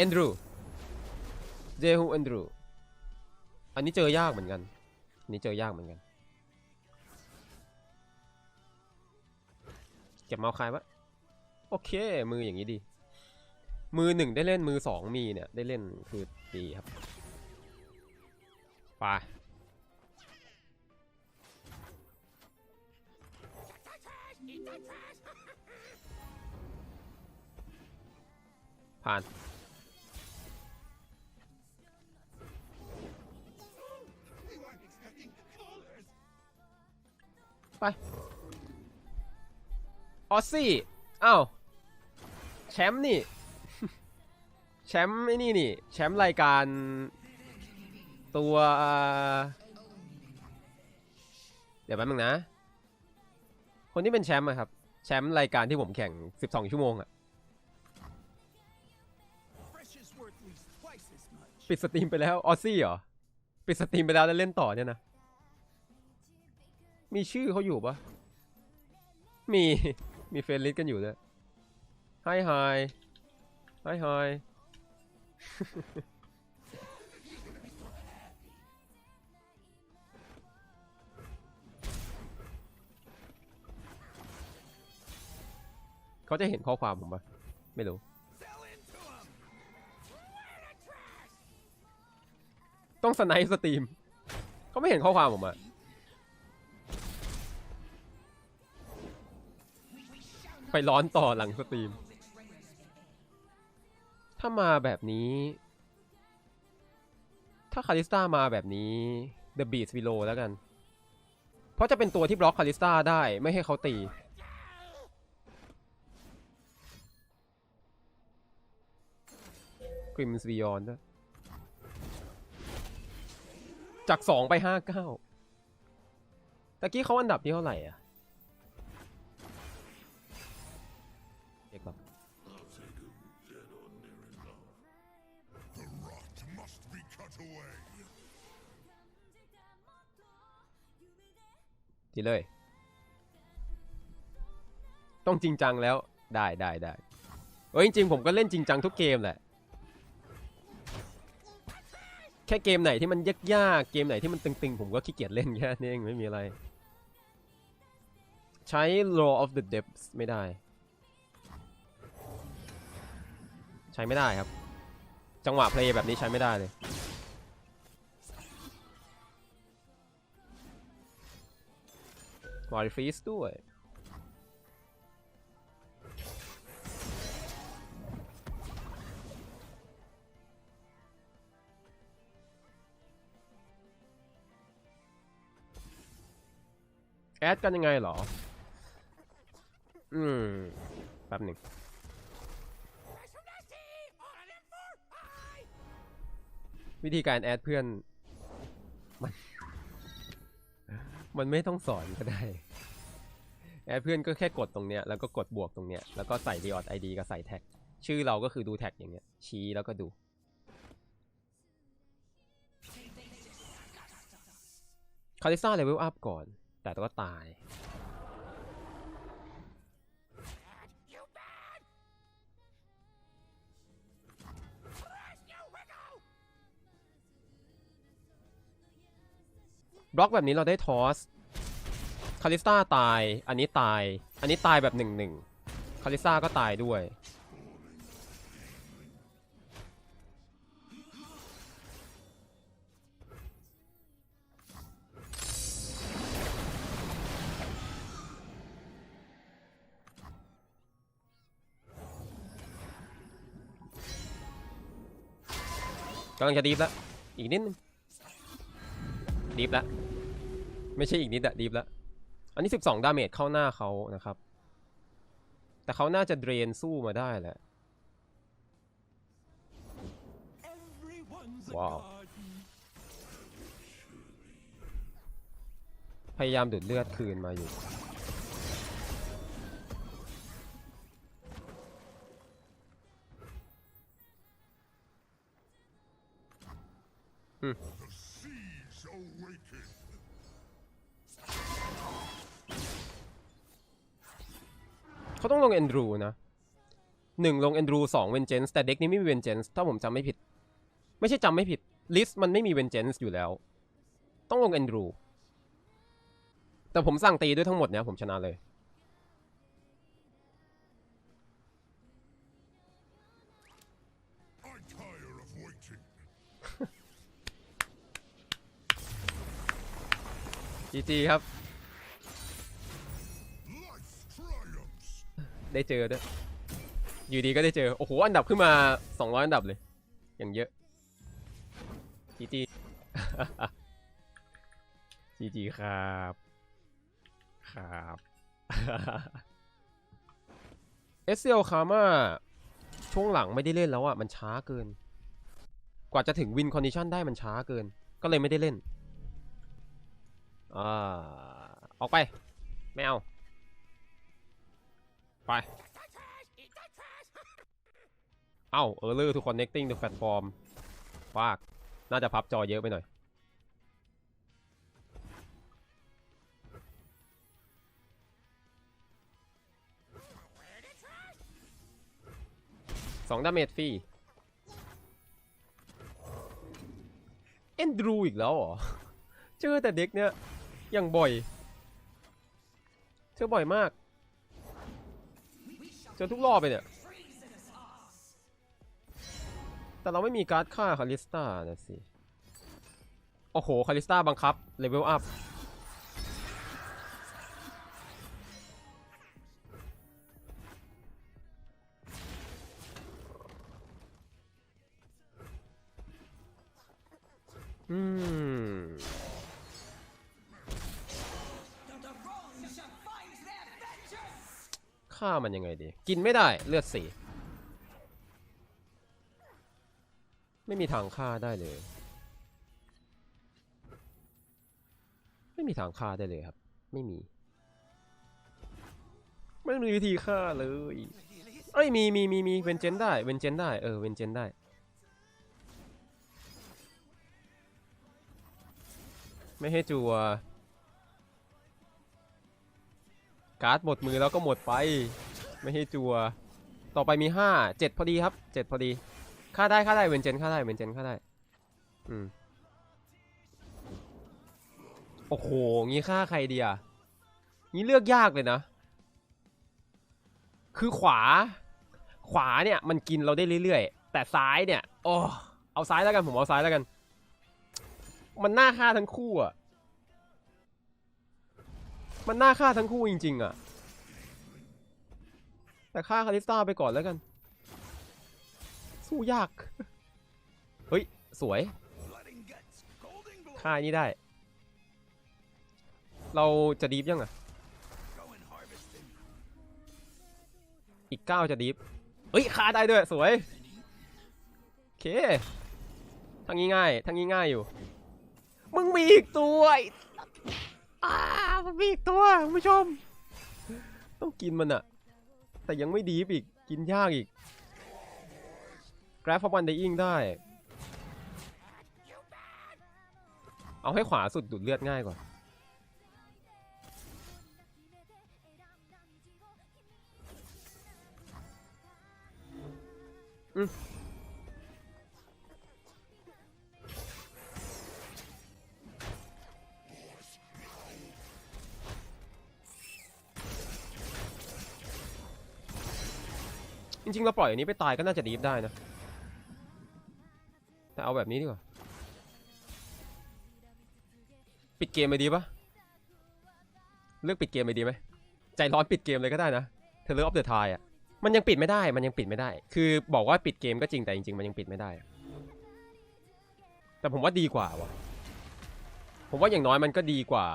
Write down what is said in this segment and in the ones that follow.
แอนดรูเจฮูแอนดรูอันนี้เจอยากเหมือนกันอันนี้เจอยากเหมือนกันเก็บเมาส์คายวะโอเค มืออย่างนี้ดี มือหนึ่งได้เล่นมือสองมีเนี่ยได้เล่นคือดีครับไปผ่าน ไป ออสซี่อ้าวแชมป์นี่ แชมป์ไอ้นี่นี่ แชมป์รายการตัวอ่าเดี๋ยวแป๊บนึงนะ คนที่เป็นแชมป์อะครับ แชมป์รายการที่ผมแข่ง 12 ชั่วโมงอะ Fresh is worth at least twice as much. ปิดสตรีมไปแล้ว ออสซี่เหรอ ปิดสตรีมไปแล้วแล้วเล่นต่อเนี่ยนะ มีชื่อเขาอยู่ปะมี มีเฟรนลิสกันอยู่ด้วยไฮไฮไฮไฮเขาจะเห็นข้อความผมปะไม่รู้ ต้องสไนป์สตรีม เขาไม่เห็นข้อความผมอะ ร้อนต่อหลังสตรีม ถ้ามาแบบนี้ ถ้าคาริสตามาแบบนี้ The Beast Below แล้วกัน เพราะจะเป็นตัวที่บล็อกคาริสตาได้ไม่ให้เขาตีกริมสบิยอนด้วยจากสองไปห้าเก้าตะกี้เขาอันดับที่เท่าไหร่อะ ทีเลย ต้องจริงจังแล้วได้ได้ได้เอ้ยจริงๆผมก็เล่นจริงจังทุกเกมแหละ แค่เกมไหนที่มันยากๆเกมไหนที่มันตึงๆ ผมก็ขี้เกียจเล่นแค่นี้เองไม่มีอะไร ใช้ Law of the Depths ไม่ได้ ใช้ไม่ได้ครับ จังหวะเพลย์แบบนี้ใช้ไม่ได้เลย วอลฟรีสด้วย แอดกันยังไงเหรอ อืม แป๊บหนึ่งวิธีการแอดเพื่อน มันไม่ต้องสอนก็ได้แอดเพื่อนก็แค่กดตรงเนี้ยแล้วก็กดบวกตรงเนี้ยแล้วก็ใส่ดีออดไอดีกับใส่แท็ก ชื่อเราก็คือดูแท็กอย่างเงี้ย ชี้แล้วก็ดู คาริซ่าเลเวลอัพก่อน แต่ก็ตาย บล็อกแบบนี้เราได้ทอสคาริสตาตาย อันนี้ตาย อันนี้ตายแบบหนึ่งหนึ่งคาริสตาก็ตายด้วย กำลังจะดีฟแล้ว อีกนิดนึงดีฟแล้ว ไม่ใช่อีกนิดอะดีฟแล้วอันนี้ 12 ดาเมจเข้าหน้าเขานะครับ แต่เขาน่าจะเดรนสู้มาได้แหละ Everyone's a Wow. garden. พยายามดูดเลือดคืนมาอยู่ The seas งลงแอนดรูนะหนึ่งลง Andrew สอง Vengeance แต่เด็กนี้ไม่มี Vengeance ถ้าผมจำไม่ผิด ไม่ใช่จำไม่ผิดลิสต์มันไม่มี Vengeance อยู่แล้ว ต้องลง Andrew แต่ผมสั่งตีด้วยทั้งหมดเนี่ยผมชนะเลย I tire of waiting. จีจีครับ ได้เจอด้วย อยู่ดีก็ได้เจอ โอ้โห อันดับขึ้นมา 200 อันดับเลย อย่างเยอะ จีจี จีจีครับ ครับ เอสเซลคาม่าช่วงหลังไม่ได้เล่นแล้วอะ มันช้าเกิน กว่าจะถึงวินคอนดิชันได้มันช้าเกิน ก็เลยไม่ได้เล่น อ่า ออกไป ไม่เอา ไป เอ้า error to connecting the platform ฟาก น่าจะพับจอเยอะไปหน่อย สองดาเมจฟรี เอ็นดรูอีกแล้วเหรอ เจอแต่เด็กเนี้ยอย่างบ่อย เจอบ่อยมาก เจอทุกรอบไปเนี่ย แต่เราไม่มีการ์ดค่าคาลิสตานะสิ โอ้โห คาลิสตาบังคับ เลเวลอัพ อืม ฆ่ามันยังไงดี กินไม่ได้เลือดสีไม่มีทางฆ่าได้เลย ไม่มีทางฆ่าได้เลยครับ ไม่มี ไม่มีวิธีฆ่าเลยเอ้ยมีมีมีมีเวนเจนได้เวนเจนได้เออเวนเจนได้ไม่ให้จัว การ์ดหมดมือแล้วก็หมดไป ไม่ให้จัว ต่อไปมีห้าเจ็ดพอดีครับเจ็ดพอดีค่าได้ค่าได้เวนเจนค่าได้เวนเจนค่าได้ อืมโอ้โห งี้ค่าใครดีอะ งี้เลือกยากเลยนะ คือขวา ขวาเนี่ยมันกินเราได้เรื่อยๆ แต่ซ้ายเนี่ย โอ้ เอาซ้ายแล้วกัน ผมเอาซ้ายแล้วกัน มันน่าฆ่าทั้งคู่อะ มันน่าฆ่าทั้งคู่จริง ๆอะแต่ฆ่าคาริสตาไปก่อนแล้วกัน สู้ยาก เฮ้ย สวยฆ่านี่ได้ เราจะดีฟยังอะอีกเก้าจะดีฟเฮ้ยฆ่าได้ด้วย สวยโอเคทางนี้ง่ายทางนี้ง่ายอยู่ มึงมีอีกตัว อ้ามันมีอีกตัวคุณผู้ชม ต้องกินมันอะแต่ยังไม่ดีฟอีก กินยากอีก Grab for one dying ได้ เอาให้ขวาสุดดูดเลือดง่ายกว่า จริงๆ เราปล่อยอันนี้ไปตายก็น่าจะดีฟได้นะ แต่เอาแบบนี้ดีกว่า ปิดเกมไปดีปะเลือกปิดเกมไปดีไหม ใจร้อนปิดเกมเลยก็ได้นะ เธอเลือกออฟเดอะทายอะ มันยังปิดไม่ได้ มันยังปิดไม่ได้ คือบอกว่าปิดเกมก็จริงแต่จริงๆ มันยังปิดไม่ได้ แต่ผมว่าดีกว่าว่ะ ผมว่าอย่างน้อยมันก็ดีกว่า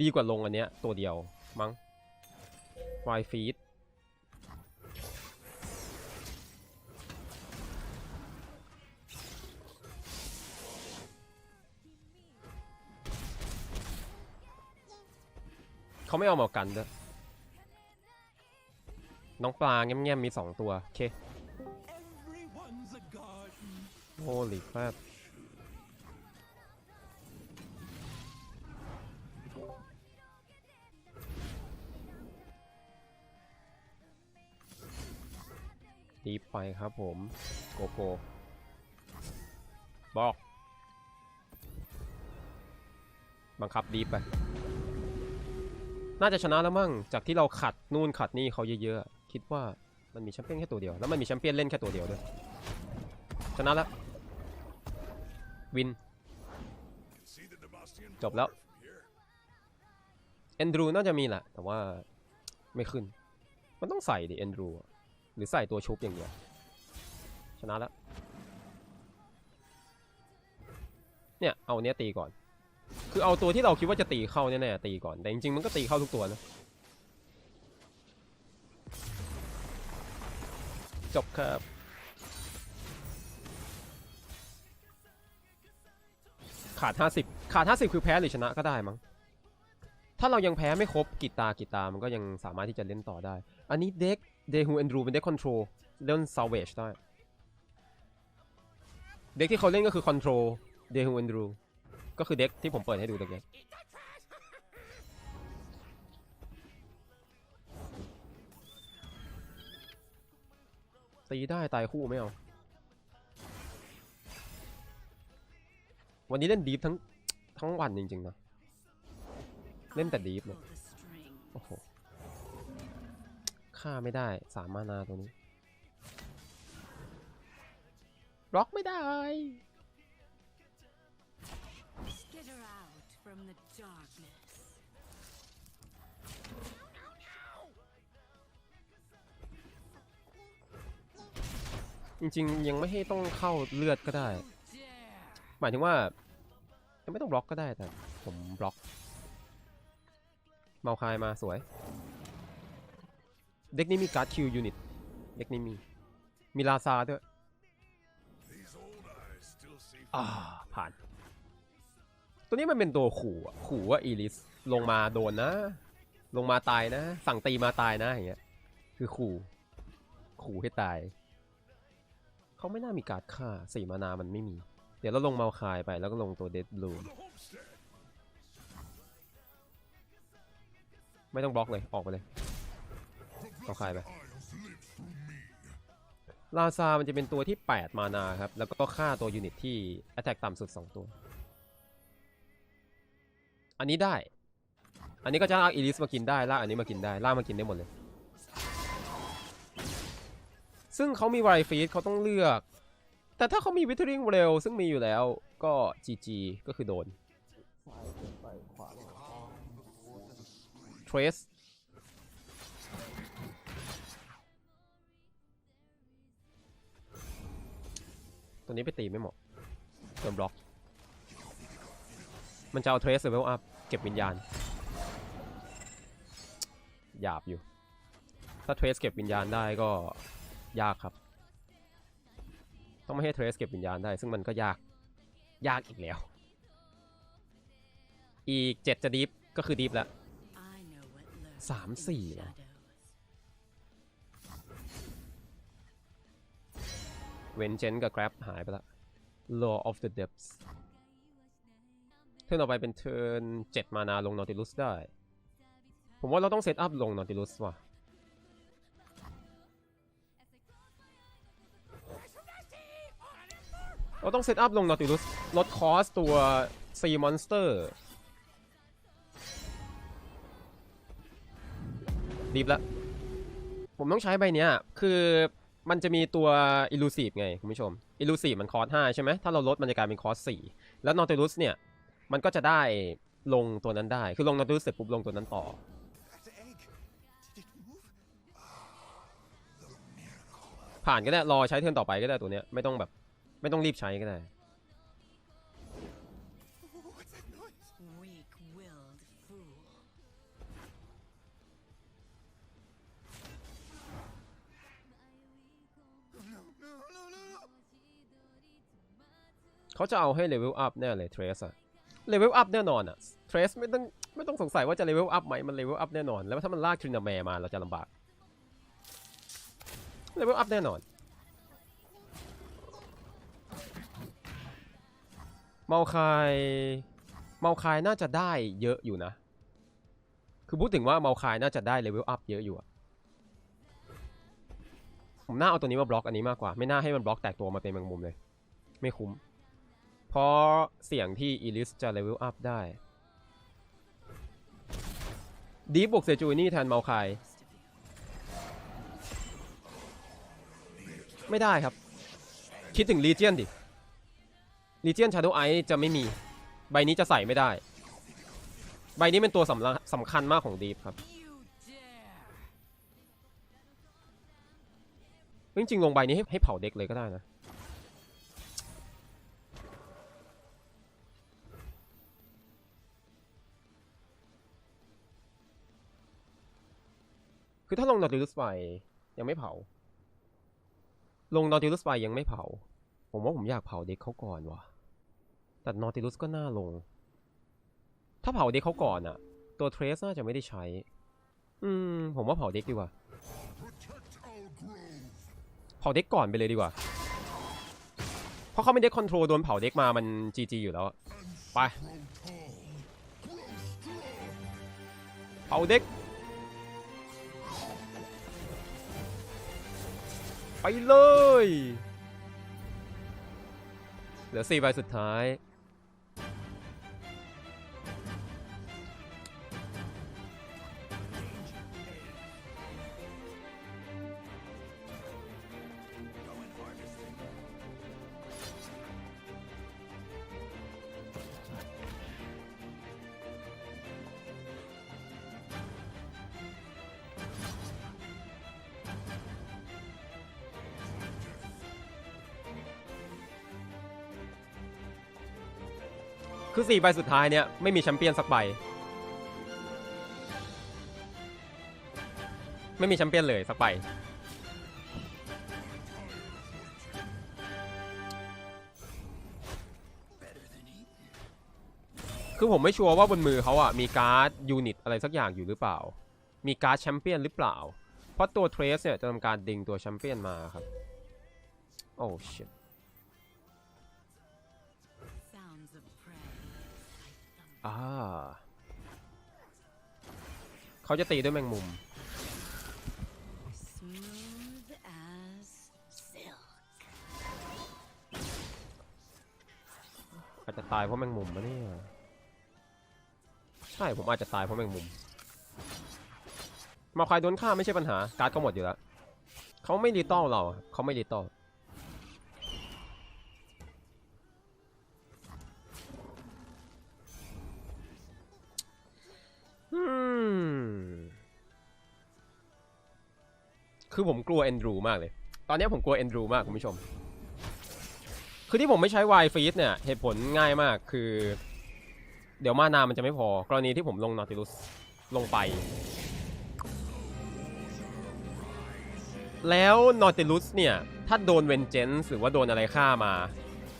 ดีกว่าลงอันเนี้ยตัวเดียวมั้งไวฟีด เขาไม่เอามากันด้วยน้องปลาแง่มๆมีสองตัว โอเคโอ้ลิครับดีฟไปครับผม โกโกบอก บังคับดีฟไป น่าจะชนะแล้วมั้งจากที่เราขัดนู่นขัดนี่เขาเยอะๆคิดว่ามันมีแชมเปี้ยนแค่ตัวเดียวแล้วมันมีแชมเปี้ยนเล่นแค่ตัวเดียวด้วยชนะแล้ววิน จบแล้ว from here. เอนดรูน่าจะมีแหละแต่ว่าไม่ขึ้น มันต้องใส่ดิเอนดรูหรือใส่ตัวชุบอย่างเดียวชนะแล้วเนี่ยเอาเนี้ยตีก่อน คือเอาตัวที่เราคิดว่าจะตีเข้าแน่ๆตีก่อนแต่จริงๆมันก็ตีเข้าทุกตัวนะจบครับขาด 50 ขาด 50 คือแพ้หรือชนะก็ได้มั้ง ถ้าเรายังแพ้ไม่ครบกีตากีตา มันก็ยังสามารถที่จะเล่นต่อได้ อันนี้เด็กเดฮูแอนดรูเป็นเด็กคอนโทรลเล่นซาวเวจได้ เด็กที่เขาเล่นก็คือคอนโทรลเดฮูแอนดรู ก็คือเด็กที่ผมเปิดให้ดูตะกี้ตีได้ตายคู่ไม่เอา วันนี้เล่นดีฟทั้งทั้งวันจริงๆนะ เล่นแต่ดีฟเนี่ยโอ้โหฆ่าไม่ได้สามมานาตัวนี้บล็อกไม่ได้ from the darkness. จริงๆ ยังไม่ให้ต้องเข้าเลือดก็ได้ Dare. หมายถึงว่ายังไม่ต้องบล็อกก็ได้แต่ผมบล็อก เมาคายมาสวย เด็กนี้มีการ์ดคิวยูนิต เด็กนี้มี มีลาซาด้วย These old eyes still see อ่าผ่าน ตัวนี้มันเป็นตัวขู่อะขู่ว่าอีลิสลงมาโดนนะ ลงมาตายนะ สั่งตีมาตายนะอย่างเงี้ย คือขู่ขู่ให้ตาย เขาไม่น่ามีการ์ดฆ่าสี่มานามันไม่มี เดี๋ยวเราลงเมาคายไปแล้วก็ลงตัวเดดบลูไม่ต้องบล็อกเลยออกไปเลยเอาคายไปลาซามันจะเป็นตัวที่ 8 มานาครับ แล้วก็ฆ่าตัวยูนิตที่ attack ต่ำสุด 2 ตัว อันนี้ได้ อันนี้ก็จะลากอีลิสมากินได้ลากอันนี้มากินได้ลากมากินได้หมดเลย ซึ่งเขามีไวฟีดเขาต้องเลือก แต่ถ้าเขามีวิทเทอริงเร็วซึ่งมีอยู่แล้วก็ GG ก็คือโดน Trace ตัวนี้ไปตีไม่เหมาะโดนบล็อก มันจะเอา Trace Level Up เก็บวิญญาณ หยาบอยู่ ถ้า Trace เก็บวิญญาณได้ก็ยากครับ ต้องไม่ให้ Trace เก็บวิญญาณได้ ซึ่งมันก็ยาก ยากอีกแล้ว อีก7จะดีฟก็คือดีฟแล้วสามสี่เหรอ shadows. เวนเจนกับ Grab หายไปละ Law of the Depths ทิร์นต่อไปเป็นเทิร์น7มานาลง Nautilus ได้ ผมว่าเราต้องเซตอัพลง Nautilus ว่ะเราต้องเซตอัพลง Nautilus ลดคอสตัว Sea Monster ดีฟละผมต้องใช้ใบเนี้ย คือมันจะมีตัว Illusive ไง คุณผู้ชม Illusive มันคอร์ส5ใช่ไหมถ้าเราลดมันจะกลายเป็นคอร์ส4แล้ว Nautilus เนี่ย มันก็จะได้ลงตัวนั้นได้ คือลง Nautilus เสร็จปุ๊บลงตัวนั้นต่อ ผ่านก็ได้ รอใช้เทิร์นต่อไปก็ได้ตัวเนี้ย ไม่ต้องแบบ ไม่ต้องรีบใช้ก็ได้ เขาจะเอาให้เลเวลอัพแน่เลยเทรสอะ เลเวลอัพแน่นอนอะเทรสไม่ต้องไม่ต้องสงสัยว่าจะเลเวลอัพไหมมันเลเวลอัพแน่นอน แล้วถ้ามันลากทรินาแมร์มาเราจะลำบากเลเวลอัพแน่นอน เมาคายเมาคายน่าจะได้เยอะอยู่นะ คือพูดถึงว่าเมาคายน่าจะได้เลเวลอัพเยอะอยู่อะผมน่าเอาตัวนี้มาบล็อกอันนี้มากกว่า ไม่น่าให้มันบล็อกแตกตัวมาเป็นแมงมุมเลย ไม่คุ้ม เพราะเสี่ยงที่อีลิสจะเลเวลอัพได้ดีบวกเซจูนี่แทนเมาคาย ไม่ได้ครับ คิดถึงลีเจียนดิลีเจียนชาโดไอจะไม่มี ใบนี้จะใส่ไม่ได้ ใบนี้เป็นตัวสำคัญสำคัญมากของดีฟครับจริงๆลงใบนี้ให้ให้เผาเด็กเลยก็ได้นะ คือถ้าลงนอติลุสไปยังไม่เผา ลงนอติลุสไปยังไม่เผา ผมว่าผมอยากเผาเด็กเขาก่อนว่ะ แต่นอติลุสก็น่าลง ถ้าเผาเด็กเขาก่อนอะตัวเทรสน่าจะไม่ได้ใช้ อืม ผมว่าเผาเด็กดีกว่า เผาเด็กก่อนไปเลยดีกว่า เพราะเขาไม่ได้คอนโทรลโดนเผาเด็กมามันจีจีอยู่แล้ว ไป เผาเด็ก ไปเลย เหลือสี่ใบสุดท้าย คือสี่ใบสุดท้ายเนี่ยไม่มีแชมเปี้ยนสักใบ ไม่มีแชมเปี้ยนเลยสักใบ คือผมไม่ชัวร์ว่าบนมือเขาอะมีการ์ดยูนิตอะไรสักอย่างอยู่หรือเปล่า มีการ์ดแชมเปี้ยนหรือเปล่า เพราะตัวเทรสเนี่ยจะทำการดึงตัวแชมเปี้ยนมาครับ โอ้ชิต อ่าเขาจะตีด้วยแมงมุม อาจจะตายเพราะแมงมุมมะเนี่ย ใช่ผมอาจจะตายเพราะแมงมุม มาควายโดนฆ่าไม่ใช่ปัญหา การ์ดก็หมดอยู่แล้ว เขาไม่รีตอลเรา เขาไม่รีตอล คือผมกลัวเอนดรูมากเลย ตอนนี้ผมกลัวเอนดรูมากคุณผู้ชม คือที่ผมไม่ใช้ไวฟีดเนี่ยเหตุผลง่ายมากคือ เดี๋ยวมานามันจะไม่พอ กรณีที่ผมลงนอติลุสลงไป แล้วนอติลุสเนี่ย ถ้าโดนเวนเจนส์หรือว่าโดนอะไรฆ่ามา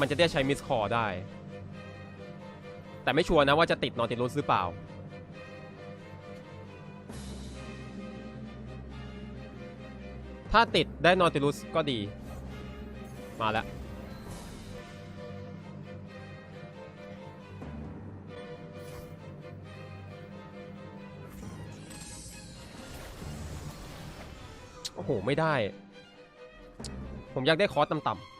มันจะได้ใช้มิสคอร์ได้ แต่ไม่ชัวร์นะว่าจะติดนอติลุสหรือเปล่า ถ้าติดได้นอติลุสก็ดี มาแล้ว โอ้โห ไม่ได้ ผมอยากได้คอร์สต่ำๆ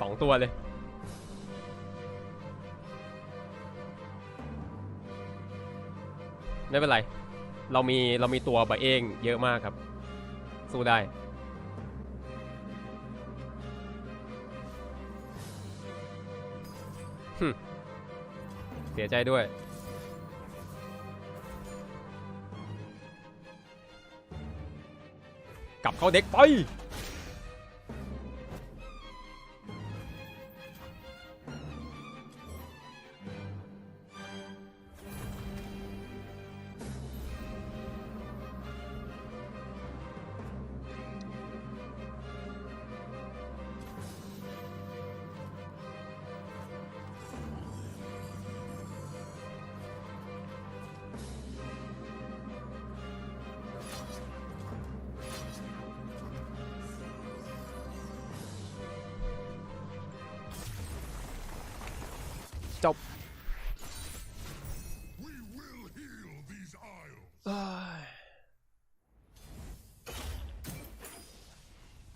สองตัวเลยไม่เป็นไร เรามีเรามีตัวบะเองเยอะมากครับ สู้ได้ เสียใจด้วย กลับเข้าเด็กไป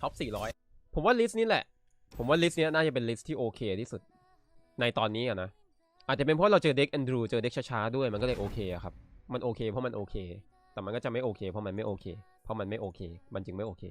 ท็อป400 ผมว่าลิสต์นี้แหละ ผมว่าลิสต์นี้น่าจะเป็นลิสต์ที่โอเคที่สุด ในตอนนี้อะนะ อาจจะเป็นเพราะเราเจอเด็กแอนดรูเจอเด็กช้าๆด้วยมันก็เลยโอเคอะครับ มันโอเคเพราะมันโอเค แต่มันก็จะไม่โอเค เพราะมันไม่โอเค เพราะมันไม่โอเค มันจึงไม่โอเค